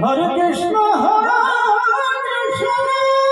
হরে Krishna হরে Krishna.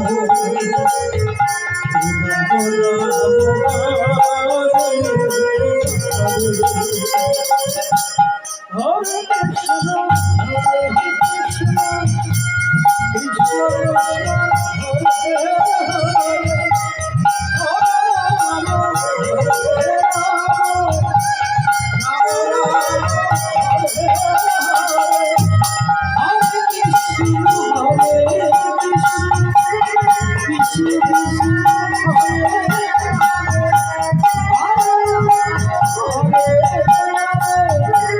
হরে